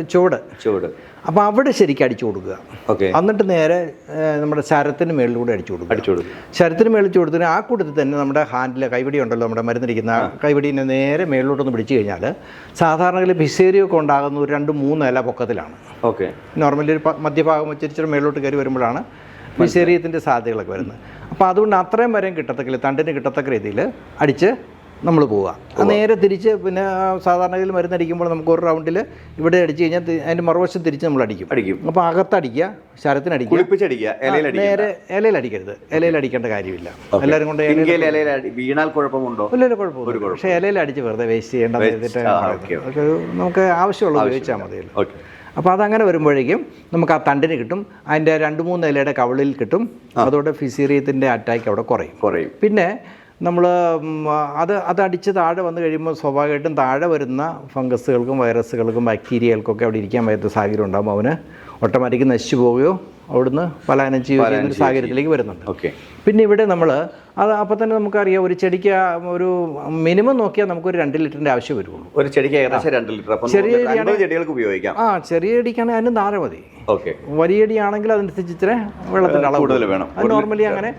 ചൂട് ചുവട്. ചൂട് അപ്പോൾ അവിടെ ശരിക്കും അടിച്ചു കൊടുക്കുക. എന്നിട്ട് നേരെ നമ്മുടെ ശരത്തിന് മേളിലൂടെ അടിച്ചു കൊടുക്കുക. അടിച്ചു കൊടുക്കുക. ശരത്തിന് മേളിൽ കൊടുത്തിന് ആ കൂട്ടത്തിൽ തന്നെ നമ്മുടെ ഹാൻഡിലെ കൈവടി ഉണ്ടല്ലോ നമ്മുടെ മരുന്നിരിക്കുന്ന കൈവടീനെ നേരെ മേളിലോട്ടൊന്ന് പിടിച്ചു കഴിഞ്ഞാൽ സാധാരണയിൽ പിസേരിയൊക്കെ ഉണ്ടാകുന്ന ഒരു രണ്ട് മൂന്ന് ഇല പൊക്കത്തിലാണ്. ഓക്കെ. നോർമലി ഒരു മധ്യഭാഗം വെച്ചിരിച്ചിട്ട് മേളിലോട്ട് കയറി വരുമ്പോഴാണ് പിസേറിയത്തിന്റെ സാധ്യതകളൊക്കെ വരുന്നത്. അപ്പോൾ അതുകൊണ്ട് അത്രയും വരെയും കിട്ടത്തക്ക തണ്ടിന് കിട്ടത്തക്ക രീതിയിൽ അടിച്ച് നമ്മൾ പോവുക. നേരെ തിരിച്ച് പിന്നെ സാധാരണയിൽ മരുന്നടിക്കുമ്പോൾ നമുക്ക് ഒരു റൗണ്ടിൽ ഇവിടെ അടിച്ച് കഴിഞ്ഞാൽ അതിന്റെ മറുവശം തിരിച്ച് നമ്മൾ അടിക്കും. അടിക്കും. അപ്പോൾ അകത്തടിക്കുക ശരത്തിനടിക്കുക നേരെ ഇലയിൽ അടിക്കരുത്. ഇലയിൽ അടിക്കേണ്ട കാര്യമില്ല. എല്ലാവരും കൊണ്ട് വീണാൽ കുഴപ്പമുണ്ടോ? ഇല്ലല്ലോ കുഴപ്പമില്ല. പക്ഷേ ഇലയിൽ അടിച്ച് വെറുതെ വേസ്റ്റ് ചെയ്യേണ്ട നമുക്ക് ആവശ്യമുള്ള ഉപയോഗിച്ചാൽ മതിയല്ലോ. ഓക്കെ. അപ്പോൾ അതങ്ങനെ വരുമ്പോഴേക്കും നമുക്ക് ആ തണ്ടിന് കിട്ടും. അതിന്റെ രണ്ട് മൂന്ന് ഇലയുടെ കവളിൽ കിട്ടും. അതോടെ ഫിസീറിയത്തിന്റെ അറ്റാക്ക് അവിടെ കുറയും. കുറയും. പിന്നെ നമ്മൾ അത് അത് അടിച്ച് താഴെ വന്നു കഴിയുമ്പോൾ സ്വാഭാവികമായിട്ടും താഴെ വരുന്ന ഫംഗസുകൾക്കും വൈറസുകൾക്കും ബാക്ടീരിയകൾക്കൊക്കെ അവിടെ ഇരിക്കാൻ പറ്റുന്ന സാഹചര്യം ഉണ്ടാകുമ്പോൾ അവന് ഓട്ടോമാറ്റിക് നശിച്ചു പോവുകയോ അവിടുന്ന് പലായനം ചെയ്യുന്ന ഒരു സാഹചര്യത്തിലേക്ക് വരുന്നുണ്ട്. ഓക്കെ. പിന്നെ ഇവിടെ നമ്മൾ അത് അപ്പോൾ തന്നെ നമുക്കറിയാം ഒരു ചെടിക്ക് ഒരു മിനിമം നോക്കിയാൽ നമുക്ക് ഒരു രണ്ട് ലിറ്ററിന്റെ ആവശ്യം വരുള്ളൂ. ഒരു ചെടിക്ക് ഏകദേശം രണ്ട് ലിറ്റർ. ചെറിയ ചെടികൾക്ക് ഉപയോഗിക്കാം. ആ ചെറിയ ചെടിക്കാണെങ്കിൽ അതിന് താഴെ മതി. ഓക്കെ. വലിയ ചെടിയാണെങ്കിൽ അതനുസരിച്ച് ഇത്ര വെള്ളത്തിന്റെ അളവ് കൂടുതൽ വേണം. അത് നോർമലി അങ്ങനെ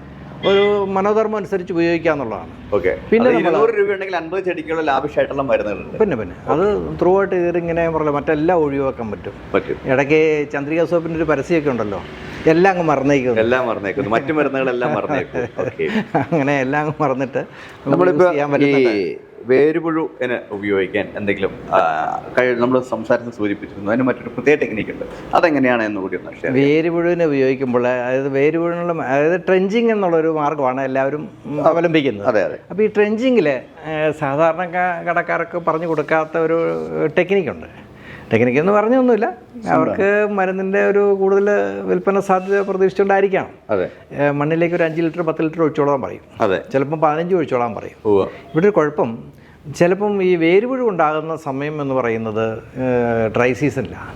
ഒരു മനോധർമ്മം അനുസരിച്ച് ഉപയോഗിക്കുക എന്നുള്ളതാണ് ഓക്കെ. പിന്നെ ഇരുന്നൂറ് രൂപ ഉണ്ടെങ്കിൽ അൻപത് ചെടിക്കുള്ള ലാഭിഷായിട്ടുള്ള മരുന്നുകളുണ്ട്. പിന്നെ പിന്നെ. അത് ത്രൂ ആയിട്ട് ഇതിങ്ങനെ പറഞ്ഞ മറ്റെല്ലാം ഒഴിവാക്കാൻ പറ്റും. പറ്റും. ഇടയ്ക്ക് ചന്ദ്രിക സോപ്പിന്റെ ഒരു പരസ്യമൊക്കെ ഉണ്ടല്ലോ. എല്ലാം അങ്ങ് മറന്നേക്കുന്നു. എല്ലാം മറന്നേക്കുന്നു. മറ്റു മരുന്നുകളെല്ലാം മറന്നേക്കും <laughs> അങ്ങനെ എല്ലാം അങ്ങ് മറന്നിട്ട് നമ്മളിപ്പോൾ ഈ പറ്റുന്നുണ്ട് വേരുപുഴുവിന് ഉപയോഗിക്കാൻ എന്തെങ്കിലും നമ്മൾ സംസാരത്തിൽ സൂചിപ്പിച്ചിരുന്നു. അതിന് മറ്റൊരു പ്രത്യേക ടെക്നിക്ക് ഉണ്ട്. അതെങ്ങനെയാണ് എന്ന് കൂടി ഒന്ന് വേരുപുഴുവിനെ വേര് പുഴുവിനെ ഉപയോഗിക്കുമ്പോൾ അതായത് വേരുപുഴുവിനുള്ള അതായത് ട്രെഞ്ചിങ് എന്നുള്ളൊരു മാർഗമാണ് എല്ലാവരും അവലംബിക്കുന്നത്. അതെ അതെ. അപ്പോൾ ഈ ട്രെഞ്ചിങ്ങിൽ സാധാരണ കടക്കാർക്ക് പറഞ്ഞു കൊടുക്കാത്ത ഒരു ടെക്നിക്കുണ്ട് ടെക്നിക്ക് എന്ന് പറഞ്ഞൊന്നുമില്ല അവർക്ക് മരുന്നിന്റെ ഒരു കൂടുതൽ വിൽപ്പന സാധ്യത പ്രതീക്ഷിച്ചുകൊണ്ടായിരിക്കാം അതെ. മണ്ണിലേക്ക് ഒരു അഞ്ച് ലിറ്റർ പത്ത് ലിറ്റർ ഒഴിച്ചോളാൻ പറയും. അതെ. ചിലപ്പം പതിനഞ്ച് ഒഴിച്ചോളാൻ പറയും. ഇവിടെ ഒരു കുഴപ്പം ചിലപ്പം ഈ വേരുപുഴു ഉണ്ടാകുന്ന സമയം എന്ന് പറയുന്നത് ഡ്രൈ സീസണിലാണ്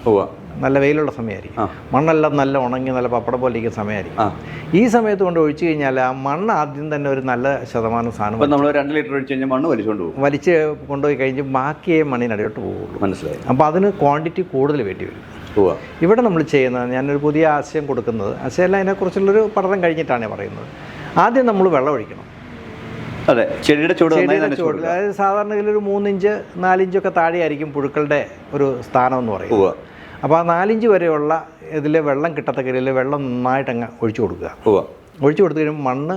നല്ല വെയിലുള്ള സമയമായിരിക്കും. മണ്ണെല്ലാം നല്ല ഉണങ്ങി നല്ല പപ്പടം പോലെ ഇരിക്കുന്ന സമയമായിരിക്കും. ഈ സമയത്ത് കൊണ്ട് ഒഴിച്ചു കഴിഞ്ഞാൽ ആ മണ്ണ് ആദ്യം തന്നെ ഒരു നല്ല ശതമാനം സാധനം നമ്മൾ രണ്ട് ലിറ്റർ ഒഴിച്ചു കഴിഞ്ഞാൽ മണ്ണ് വലിച്ചുകൊണ്ട് പോകും. വലിച്ച് കൊണ്ടുപോയി കഴിഞ്ഞ് ബാക്കിയേ മണ്ണിനടിയോട്ട് പോകുള്ളൂ. മനസ്സിലായി. അപ്പോൾ അതിന് ക്വാണ്ടിറ്റി കൂടുതൽ വേണ്ടി വരും. ഇവിടെ നമ്മൾ ചെയ്യുന്നത് ഞാനൊരു പുതിയ ആശയം കൊടുക്കുന്നത് ആശയമല്ല അതിനെക്കുറിച്ചുള്ളൊരു പഠനം കഴിഞ്ഞിട്ടാണ് ഞാൻ പറയുന്നത്. ആദ്യം നമ്മൾ വെള്ളം ഒഴിക്കണം. അതെ ചെടിയുടെ ചൂട് ചെടിയുടെ ചുവട്ടിൽ അതായത് സാധാരണഗതിയിൽ ഒരു മൂന്നിഞ്ച് നാലിഞ്ചൊക്കെ താഴെയായിരിക്കും പുഴുക്കളുടെ ഒരു സ്ഥാനം എന്ന് പറയും ഉവ്വ. അപ്പോൾ ആ നാലിഞ്ച് വരെയുള്ള ഇതിൽ വെള്ളം കിട്ടത്തക്കരയിൽ വെള്ളം നന്നായിട്ട് അങ്ങ് ഒഴിച്ചു കൊടുക്കുക. ഒഴിച്ചു കൊടുത്തു കഴിയുമ്പോൾ മണ്ണ്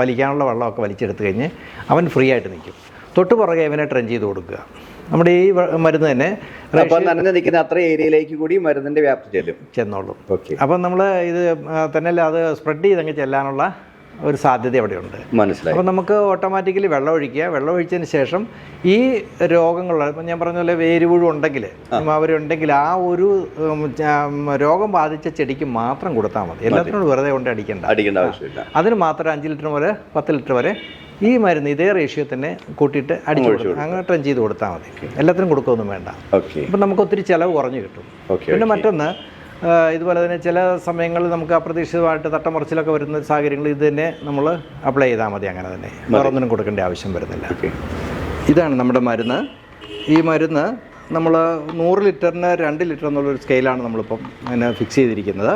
വലിക്കാനുള്ള വെള്ളമൊക്കെ വലിച്ചെടുത്ത് കഴിഞ്ഞ് അവൻ ഫ്രീ ആയിട്ട് നിൽക്കും. തൊട്ട് പുറകെ ഇവനെ ട്രെൻ ചെയ്ത് കൊടുക്കുക. നമ്മുടെ ഈ മരുന്ന് തന്നെ നനഞ്ഞു നിൽക്കുന്ന അത്ര ഏരിയയിലേക്ക് കൂടി മരുന്നിന്റെ വ്യാപ്തി ചെല്ലും. ചെന്നോളും. ഓക്കെ. അപ്പം നമ്മൾ ഇത് തന്നെയല്ല അത് സ്പ്രെഡ് ചെയ്തങ്ങ് ചെല്ലാനുള്ള ഒരു സാധ്യത അവിടെയുണ്ട്. മനസ്സിലായി. അപ്പോൾ നമുക്ക് ഓട്ടോമാറ്റിക്കലി വെള്ളം ഒഴിക്കുക. വെള്ളം ഒഴിച്ചതിന് ശേഷം ഈ രോഗങ്ങളുള്ള ഇപ്പം ഞാൻ പറഞ്ഞ പോലെ വേരുപുഴു ഉണ്ടെങ്കിൽ അവരുണ്ടെങ്കിൽ ആ ഒരു രോഗം ബാധിച്ച ചെടിക്ക് മാത്രം കൊടുത്താൽ മതി. എല്ലാത്തിനോട് വെറുതെ കൊണ്ട് അടിക്കേണ്ട. അടിക്കേണ്ട ആവശ്യമില്ല. അതിന് മാത്രം അഞ്ച് ലിറ്റർ വരെ പത്ത് ലിറ്റർ വരെ ഈ മരുന്ന് ഇതേ റേഷ്യോ തന്നെ കൂട്ടിയിട്ട് അടിച്ചു കൊടുക്കും അങ്ങനെ ട്രെൻ ചെയ്ത് കൊടുത്താൽ മതി. എല്ലാത്തിനും കൊടുക്കുകയൊന്നും വേണ്ട. ഓക്കെ അപ്പം നമുക്ക് ഒത്തിരി ചിലവ് കുറഞ്ഞു കിട്ടും. പിന്നെ മറ്റൊന്ന് ഇതുപോലെ തന്നെ ചില സമയങ്ങളിൽ നമുക്ക് അപ്രതീക്ഷിതമായിട്ട് തട്ടമറിച്ചിലൊക്കെ വരുന്ന സാഹചര്യങ്ങൾ ഇത് തന്നെ നമ്മൾ അപ്ലൈ ചെയ്താൽ മതി. അങ്ങനെ തന്നെ. വേറൊന്നിനും കൊടുക്കേണ്ട ആവശ്യം വരുന്നില്ല. ഇതാണ് നമ്മുടെ മരുന്ന്. ഈ മരുന്ന് നമ്മൾ നൂറ് ലിറ്ററിന് രണ്ട് ലിറ്റർ എന്നുള്ളൊരു സ്കെയിലാണ് നമ്മളിപ്പം അതിനെ ഫിക്സ് ചെയ്തിരിക്കുന്നത്.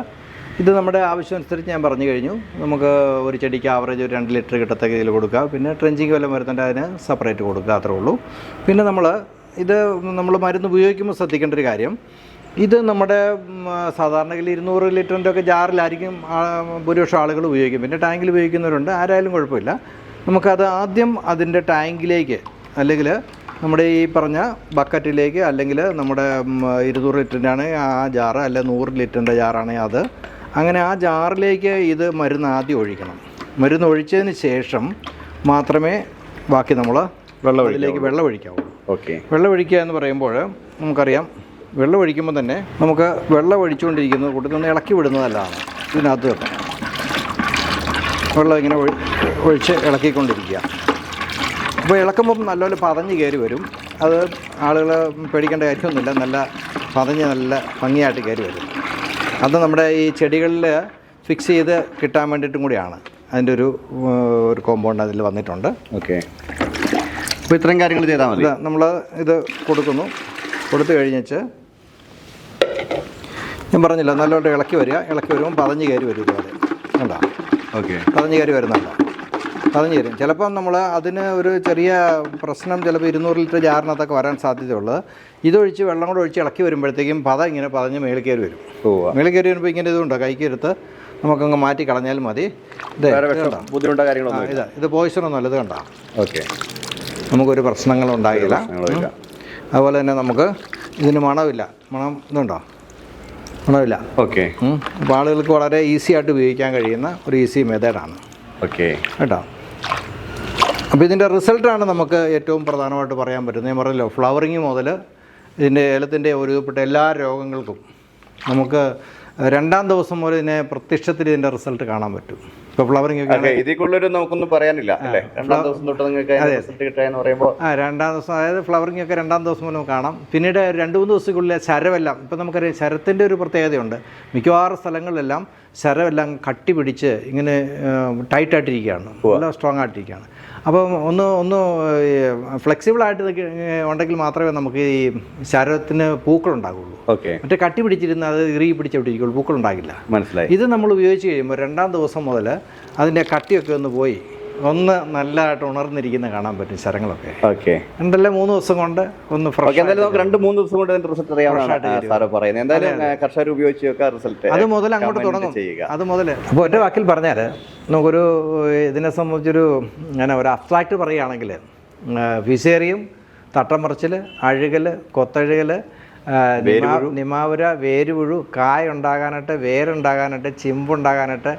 ഇത് നമ്മുടെ ആവശ്യമനുസരിച്ച് ഞാൻ പറഞ്ഞു കഴിഞ്ഞു. നമുക്ക് ഒരു ചെടിക്ക് ആവറേജ് ഒരു രണ്ട് ലിറ്റർ കിട്ടത്തക്ക ഇതിൽ കൊടുക്കുക പിന്നെ ട്രെഞ്ചിങ് വല്ല മരുന്നുണ്ട് അതിന് സെപ്പറേറ്റ് കൊടുക്കുക അത്രേ ഉള്ളൂ. പിന്നെ നമ്മൾ ഇത് നമ്മൾ മരുന്ന് ഉപയോഗിക്കുമ്പോൾ ശ്രദ്ധിക്കേണ്ട ഒരു കാര്യം. ഇത് നമ്മുടെ സാധാരണ സാധാരണഗതിയിൽ ഇരുന്നൂറ് ലിറ്ററിന്റെ ഒക്കെ ജാറിലായിരിക്കും ഭൂരിപക്ഷം ആളുകൾ ഉപയോഗിക്കും. പിന്നെ ടാങ്കിൽ ഉപയോഗിക്കുന്നവരുണ്ട് ആരായാലും കുഴപ്പമില്ല. നമുക്കത് ആദ്യം അതിന്റെ ടാങ്കിലേക്ക് അല്ലെങ്കിൽ നമ്മുടെ ഈ പറഞ്ഞ ബക്കറ്റിലേക്ക് അല്ലെങ്കിൽ നമ്മുടെ ഇരുന്നൂറ് ലിറ്ററിന്റെ ആണെങ്കിൽ ആ ജാറ് അല്ലെ നൂറ് ലിറ്ററിന്റെ ജാറാണെങ്കിൽ അത്. അങ്ങനെ ആ ജാറിലേക്ക് ഇത് മരുന്ന് ആദ്യം ഒഴിക്കണം. മരുന്ന് ഒഴിച്ചതിന് ശേഷം മാത്രമേ ബാക്കി നമ്മൾ വെള്ളം അതിലേക്ക് വെള്ളം ഒഴിക്കാവൂ. ഓക്കെ. വെള്ളം ഒഴിക്കുക എന്ന് പറയുമ്പോൾ നമുക്കറിയാം വെള്ളം ഒഴിക്കുമ്പോൾ തന്നെ നമുക്ക് വെള്ളം ഒഴിച്ചുകൊണ്ടിരിക്കുന്നത് കൂട്ടത്തിൽ നിന്ന് ഇളക്കി വിടുന്നതല്ലാണ് ഇതിനകത്ത് വെക്കാം. വെള്ളം ഇങ്ങനെ ഒഴി- ഒഴിച്ച് ഇളക്കിക്കൊണ്ടിരിക്കുക. അപ്പോൾ ഇളക്കുമ്പം നല്ലപോലെ പതഞ്ഞ് കയറി വരും. അത് ആളുകൾ പേടിക്കേണ്ട കാര്യമൊന്നുമില്ല. നല്ല പതഞ്ഞ് നല്ല ഭംഗിയായിട്ട് കയറി വരും. അത് നമ്മുടെ ഈ ചെടികളിൽ ഫിക്സ് ചെയ്ത് കിട്ടാൻ വേണ്ടിയിട്ടും കൂടിയാണ്. അതിന്റെ ഒരു ഒരു കോമ്പൗണ്ട് അതിൽ വന്നിട്ടുണ്ട്. ഓക്കെ. അപ്പോൾ ഇത്രയും കാര്യങ്ങൾ ചെയ്താൽ മതി. നമ്മൾ ഇത് കൊടുക്കുന്നു. കൊടുത്തു കഴിഞ്ഞിച്ച് ഞാൻ പറഞ്ഞില്ല നല്ലോണ്ട് ഇളക്കി വരിക. ഇളക്കി വരുമ്പോൾ പതഞ്ഞ് കയറി വരും ഇതുപോലെ. കണ്ടോ? ഓക്കെ. പതഞ്ഞ് കയറി വരുന്നുണ്ടോ? പതഞ്ഞ് കയറും. ചിലപ്പം നമ്മൾ അതിന് ഒരു ചെറിയ പ്രശ്നം ചിലപ്പോൾ ഇരുന്നൂറ് ലിറ്റർ ജാറിനകത്തൊക്കെ വരാൻ സാധ്യതയുള്ളത് ഇതൊഴിച്ച് വെള്ളം കൂടെ ഒഴിച്ച് ഇളക്കി വരുമ്പോഴത്തേക്കും പത ഇങ്ങനെ പതഞ്ഞ് മേളിൽ കയറി വരും. ഓ മേളിൽ കയറി വരുമ്പോൾ ഇങ്ങനെ ഇതുണ്ടോ? കൈക്ക് എടുത്ത് നമുക്കങ്ങ് മാറ്റി കളഞ്ഞാൽ മതി. ഇതേ ഇത് അല്ല ഇത് കണ്ടോ? ഓക്കെ. നമുക്കൊരു പ്രശ്നങ്ങളും ഉണ്ടാകില്ല പ്രശ്നങ്ങളുമില്ല. അതുപോലെ തന്നെ നമുക്ക് ഇതിന് മണമില്ല. മണം ഇതുണ്ടോ? മണമില്ല. ഓക്കെ അപ്പോൾ ആളുകൾക്ക് വളരെ ഈസി ആയിട്ട് ഉപയോഗിക്കാൻ കഴിയുന്ന ഒരു ഈസി മെത്തേഡാണ് ഓക്കെ കേട്ടോ? അപ്പോൾ ഇതിന്റെ റിസൾട്ടാണ് നമുക്ക് ഏറ്റവും പ്രധാനമായിട്ട് പറയാൻ പറ്റുന്നത്. ഞാൻ പറഞ്ഞല്ലോ ഫ്ലവറിങ് മുതൽ ഇതിന്റെ ഏലത്തിന്റെ ഒരുപ്പെട്ട എല്ലാ രോഗങ്ങൾക്കും നമുക്ക് രണ്ടാം ദിവസം മുതൽ ഇതിനെ പ്രത്യക്ഷത്തിൽ ഇതിന്റെ റിസൾട്ട് കാണാൻ പറ്റും. ഇപ്പോൾ ഫ്ലവറിങ് ഒക്കെ ഇതിക്കുള്ളൊരു നമുക്കൊന്നും പറയാനില്ല അല്ലേ? രണ്ടാം ദിവസം തൊട്ട് നിങ്ങൾക്ക് റിസൾട്ട് കിട്ടുക എന്ന് പറയുമ്പോൾ ആ രണ്ടാം ദിവസം അതായത് ഫ്ലവറിംഗ് ഒക്കെ രണ്ടാം ദിവസം മുതൽ കാണാം. പിന്നീട് രണ്ട് മൂന്ന് ദിവസത്തിനുള്ളിൽ ശരമെല്ലാം ഇപ്പം നമുക്കറിയാം ശരത്തിന്റെ ഒരു പ്രത്യേകതയുണ്ട്. മിക്കവാറും സ്ഥലങ്ങളിലെല്ലാം ശരമെല്ലാം കട്ടി പിടിച്ച് ഇങ്ങനെ ടൈറ്റായിട്ടിരിക്കുകയാണ് നല്ല സ്ട്രോങ് ആയിട്ടിരിക്കുകയാണ്. അപ്പം ഒന്ന് ഒന്ന് ഫ്ലെക്സിബിൾ ആയിട്ട് ഉണ്ടെങ്കിൽ മാത്രമേ നമുക്ക് ഈ ശരത്തിന് പൂക്കളുണ്ടാകുള്ളൂ ഓക്കെ. മറ്റേ കട്ടി പിടിച്ചിരുന്ന് അത് ഇറുകി പൂക്കൾ പൂക്കളുണ്ടാകില്ല മനസ്സിലായി. ഇത് നമ്മൾ ഉപയോഗിച്ച് കഴിയുമ്പോൾ രണ്ടാം ദിവസം മുതൽ അതിന്റെ കട്ടിയൊക്കെ ഒന്ന് പോയി. ഒന്ന് നല്ലതായിട്ട് ഉണർന്നിരിക്കുന്ന കാണാൻ പറ്റും ശരങ്ങളൊക്കെ ഓക്കെ. രണ്ടല്ല മൂന്ന് ദിവസം കൊണ്ട് ഒന്ന് ഓക്കെ ഫ്രഷ് എന്തായാലും നമുക്ക് രണ്ട് മൂന്ന് ദിവസം കൊണ്ട് അതിന്റെ റിസൾട്ട് അറിയാവുന്നതാണ് സാറ് പറയുന്നത്. എന്തായാലും കർഷകർ ഉപയോഗിച്ച് റിസൾട്ട് അത് മുതൽ അങ്ങോട്ട് തുടങ്ങും. ചെയ്യുക. അത് മുതൽ അപ്പോൾ ഒറ്റ വാക്കിൽ പറഞ്ഞാൽ നമുക്കൊരു ഇതിനെ സംബന്ധിച്ചൊരു ഞാൻ ഒരു അബ്സ്ട്രാക്റ്റ് പറയുകയാണെങ്കിൽ ഫിസേറിയും തട്ടമറിച്ചിൽ അഴുകൽ കൊത്തഴുകൽ നിമാവുര വേരുപുഴു കായ ഉണ്ടാകാനായിട്ട് വേരുണ്ടാകാനായിട്ട് ചിമ്പുണ്ടാകാനായിട്ട്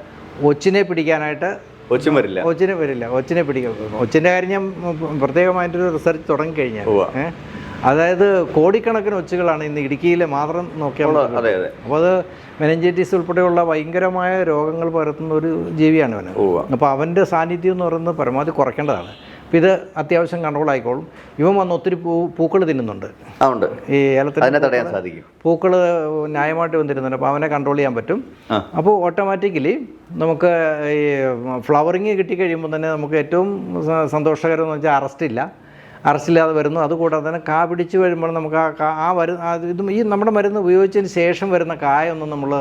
ഒച്ചിനെ പിടിക്കാനായിട്ട് കൊച്ചും വരില്ല. ഒച്ചിനെ വരില്ല. ഒച്ചിനെ പിടിക്കും ഒച്ചിന്റെ കാര്യം ഞാൻ പ്രത്യേകമായിട്ടൊരു റിസർച്ച് തുടങ്ങിക്കഴിഞ്ഞാൽ അതായത് കോടിക്കണക്കിന് ഒച്ചുകളാണ് ഇന്ന് ഇടുക്കിയിൽ മാത്രം നോക്കിയാൽ അപ്പോൾ അത് മെനഞ്ചൈറ്റിസ് ഉൾപ്പെടെയുള്ള ഭയങ്കരമായ രോഗങ്ങൾ പരത്തുന്ന ഒരു ജീവിയാണ് അവന്. അപ്പോൾ അവന്റെ സാന്നിധ്യം എന്ന് പറയുന്നത് പരമാവധി കുറയ്ക്കേണ്ടതാണ്. അപ്പോൾ ഇത് അത്യാവശ്യം കൺട്രോൾ ആയിക്കോളും ഇവൻ വന്ന് ഒത്തിരി പൂ പൂക്കൾ തിന്നുന്നുണ്ട്. അതുകൊണ്ട് ഉണ്ട്. ഈ ഏലത്തിന് തടയാൻ സാധിക്കും. പൂക്കൾ ന്യായമായിട്ട് വന്നിരുന്നുണ്ട്. അപ്പോൾ അവനെ കൺട്രോൾ ചെയ്യാൻ പറ്റും. അപ്പോൾ ഓട്ടോമാറ്റിക്കലി നമുക്ക് ഈ ഫ്ലവറിങ് കിട്ടിക്കഴിയുമ്പോൾ തന്നെ നമുക്ക് ഏറ്റവും സന്തോഷകരം എന്ന് വെച്ചാൽ അറസ്റ്റില്ല അറസ്റ്റ് ഇല്ലാതെ വരുന്നു. അതുകൂടാതെ തന്നെ കാ പിടിച്ച് വരുമ്പോൾ നമുക്ക് ആ ആ വരുന്ന ഇതും ഈ നമ്മുടെ മരുന്ന് ഉപയോഗിച്ചതിന് ശേഷം വരുന്ന കായൊന്നും നമ്മൾ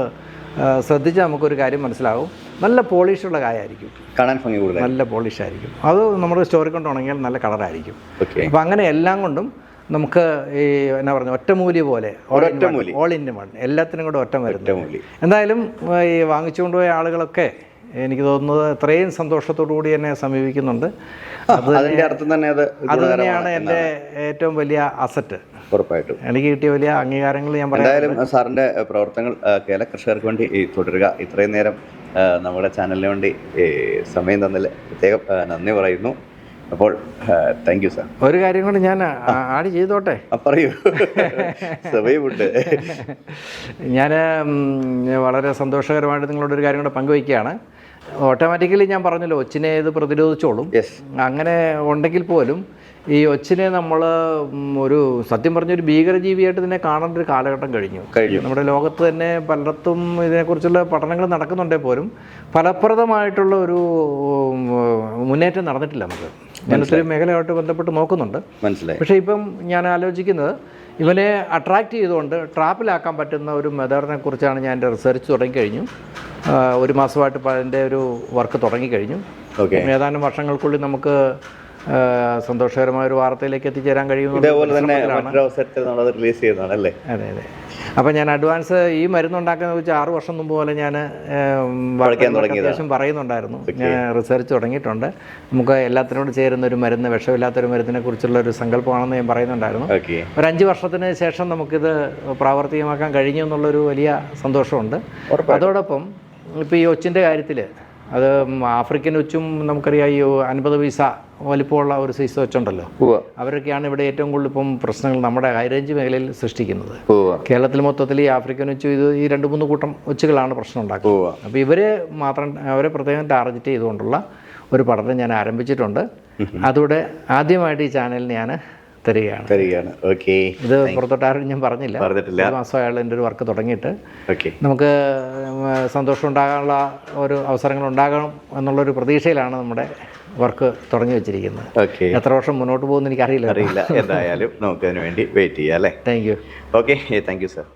ശ്രദ്ധിച്ചാൽ നമുക്കൊരു കാര്യം മനസ്സിലാവും. നല്ല പോളിഷുള്ള കായായിരിക്കും. കാണാൻ ഭംഗി കൂടുതൽ നല്ല പോളിഷ് ആയിരിക്കും അത് നമ്മൾ സ്റ്റോറി കൊണ്ട് ഉണങ്ങിയാൽ നല്ല കളറായിരിക്കും. അപ്പം അപ്പോൾ അങ്ങനെ എല്ലാം കൊണ്ടും നമുക്ക് ഈ എന്നാ പറഞ്ഞു ഒറ്റമൂലി പോലെ. ഓൾ ഇൻ വൺ എല്ലാത്തിനും കൂടെ ഒറ്റ മരുന്ന്. എന്തായാലും ഈ വാങ്ങിച്ചുകൊണ്ടുപോയ ആളുകളൊക്കെ എനിക്ക് തോന്നുന്നത് അത്രയും സന്തോഷത്തോടു കൂടി എന്നെ സമീപിക്കുന്നുണ്ട്. അതിന്റെ അർത്ഥം തന്നെ അത് അത് തന്നെയാണ് എന്റെ ഏറ്റവും വലിയ അസറ്റ്. ഉറപ്പായിട്ടും. എനിക്ക് കിട്ടിയ വലിയ അംഗീകാരങ്ങൾ ഞാൻ എന്തായാലും സാറിന്റെ പ്രവർത്തനങ്ങൾ കേരള കർഷകർക്ക് വേണ്ടി തുടരുക. ഇത്രയും നേരം നമ്മുടെ ചാനലിന് വേണ്ടി സമയം തന്നതിൽ പ്രത്യേകം നന്ദി പറയുന്നു. അപ്പോൾ താങ്ക് യു സാർ ഒരു കാര്യം കൂടി ഞാൻ ആഡ് ചെയ്തോട്ടെ? പറയൂ. <laughs> സമയമുണ്ട്. ഞാൻ വളരെ സന്തോഷകരമായിട്ട് നിങ്ങളോട് ഒരു കാര്യം കൂടെ പങ്കുവയ്ക്കുകയാണ്. ഓട്ടോമാറ്റിക്കലി ഞാൻ പറഞ്ഞല്ലോ ഒച്ചിനെ ഇത് പ്രതിരോധിച്ചോളും. അങ്ങനെ ഉണ്ടെങ്കിൽ പോലും ഈ ഒച്ചിനെ നമ്മൾ ഒരു സത്യം പറഞ്ഞ ഒരു ഭീകരജീവിയായിട്ട് ഇതിനെ കാണേണ്ട ഒരു കാലഘട്ടം കഴിഞ്ഞു. കഴിഞ്ഞു. നമ്മുടെ ലോകത്ത് തന്നെ പലയിടത്തും ഇതിനെക്കുറിച്ചുള്ള പഠനങ്ങൾ നടക്കുന്നുണ്ടെങ്കിൽ പോലും. ഫലപ്രദമായിട്ടുള്ള ഒരു മുന്നേറ്റം നടന്നിട്ടില്ല നമുക്ക്. ഞാൻ ഒത്തിരി മേഖലയായിട്ട് ബന്ധപ്പെട്ട് നോക്കുന്നുണ്ട്. മനസ്സിലായി. പക്ഷേ ഇപ്പം ഞാൻ ആലോചിക്കുന്നത് ഇവനെ അട്രാക്റ്റ് ചെയ്തുകൊണ്ട് ട്രാപ്പിലാക്കാൻ പറ്റുന്ന ഒരു മെതേഡിനെ കുറിച്ചാണ് ഞാൻ എന്റെ റിസർച്ച് തുടങ്ങിക്കഴിഞ്ഞു. ഒരു മാസമായിട്ട് അതിന്റെ ഒരു വർക്ക് തുടങ്ങിക്കഴിഞ്ഞു. ഓക്കെ ഏതാനും വർഷങ്ങൾക്കുള്ളിൽ നമുക്ക് സന്തോഷകരമായ ഒരു വാർത്തയിലേക്ക് എത്തിച്ചേരാൻ കഴിയും ഇതേപോലെ തന്നെ മറ്റൊരു അവസരത്തിൽ നമ്മളത് റിലീസ് ചെയ്യുന്നതാണ് അല്ലേ? അതെ അതെ. അപ്പോൾ ഞാൻ അഡ്വാൻസ് ഈ മരുന്നുണ്ടാക്കുന്നത് വെച്ചാൽ ആറ് വർഷം മുമ്പ് പോലെ ഞാൻ. അത്യാവശ്യം പറയുന്നുണ്ടായിരുന്നു. ഞാൻ റിസർച്ച് തുടങ്ങിയിട്ടുണ്ട്. നമുക്ക് എല്ലാത്തിനോട് ചേരുന്ന ഒരു മരുന്ന് വിഷമില്ലാത്തൊരു മരുന്നിനെ കുറിച്ചുള്ള ഒരു സങ്കല്പമാണെന്ന് ഞാൻ പറയുന്നുണ്ടായിരുന്നു. ഒരു അഞ്ച് വർഷത്തിന് ശേഷം നമുക്കിത് പ്രാവർത്തികമാക്കാൻ കഴിഞ്ഞു എന്നുള്ളൊരു വലിയ സന്തോഷമുണ്ട്. അതോടൊപ്പം ഇപ്പോൾ ഈ ഒച്ചിന്റെ കാര്യത്തിൽ അത് ആഫ്രിക്കൻ ഒച്ചും നമുക്കറിയാം ഈ അൻപത് പൈസ വലിപ്പമുള്ള ഒരു സൈസ് ഒച്ചുണ്ടല്ലോ അവരൊക്കെയാണ് ഇവിടെ ഏറ്റവും കൂടുതൽ ഇപ്പം പ്രശ്നങ്ങൾ നമ്മുടെ ഹൈറേഞ്ച് മേഖലയിൽ സൃഷ്ടിക്കുന്നത്. കേരളത്തിൽ മൊത്തത്തിൽ ഈ ആഫ്രിക്കൻ ഒച്ചു ഇത് ഈ രണ്ട് മൂന്ന് കൂട്ടം ഒച്ചുകളാണ് പ്രശ്നം ഉണ്ടാക്കുന്നത്. അപ്പോൾ ഇവരെ മാത്രം അവരെ പ്രത്യേകം ടാർഗറ്റ് ചെയ്തുകൊണ്ടുള്ള ഒരു പഠനം ഞാൻ ആരംഭിച്ചിട്ടുണ്ട്. അതോടെ ആദ്യമായിട്ട് ഈ ചാനലിന് ഞാൻ തരികയാണ്. തരികയാണ്. ഓക്കെ ഇത് പുറത്തോട്ടാരും ഞാൻ പറഞ്ഞില്ല. പറഞ്ഞിട്ടില്ല. ഒരു മാസം അയാൾ എന്റെ ഒരു വർക്ക് തുടങ്ങിയിട്ട്. ഓക്കെ നമുക്ക് സന്തോഷം ഉണ്ടാകാനുള്ള ഒരു അവസരങ്ങൾ ഉണ്ടാകണം എന്നുള്ളൊരു പ്രതീക്ഷയിലാണ് നമ്മുടെ വർക്ക് തുടങ്ങി വെച്ചിരിക്കുന്നത്. ഓക്കെ എത്ര വർഷം മുന്നോട്ട് പോകുമെന്ന് എനിക്കറിയില്ല. അറിയില്ല. എന്തായാലും നമുക്ക് അതിന് വേണ്ടി വെയിറ്റ് ചെയ്യാം അല്ലേ? Thank you okay thank you sir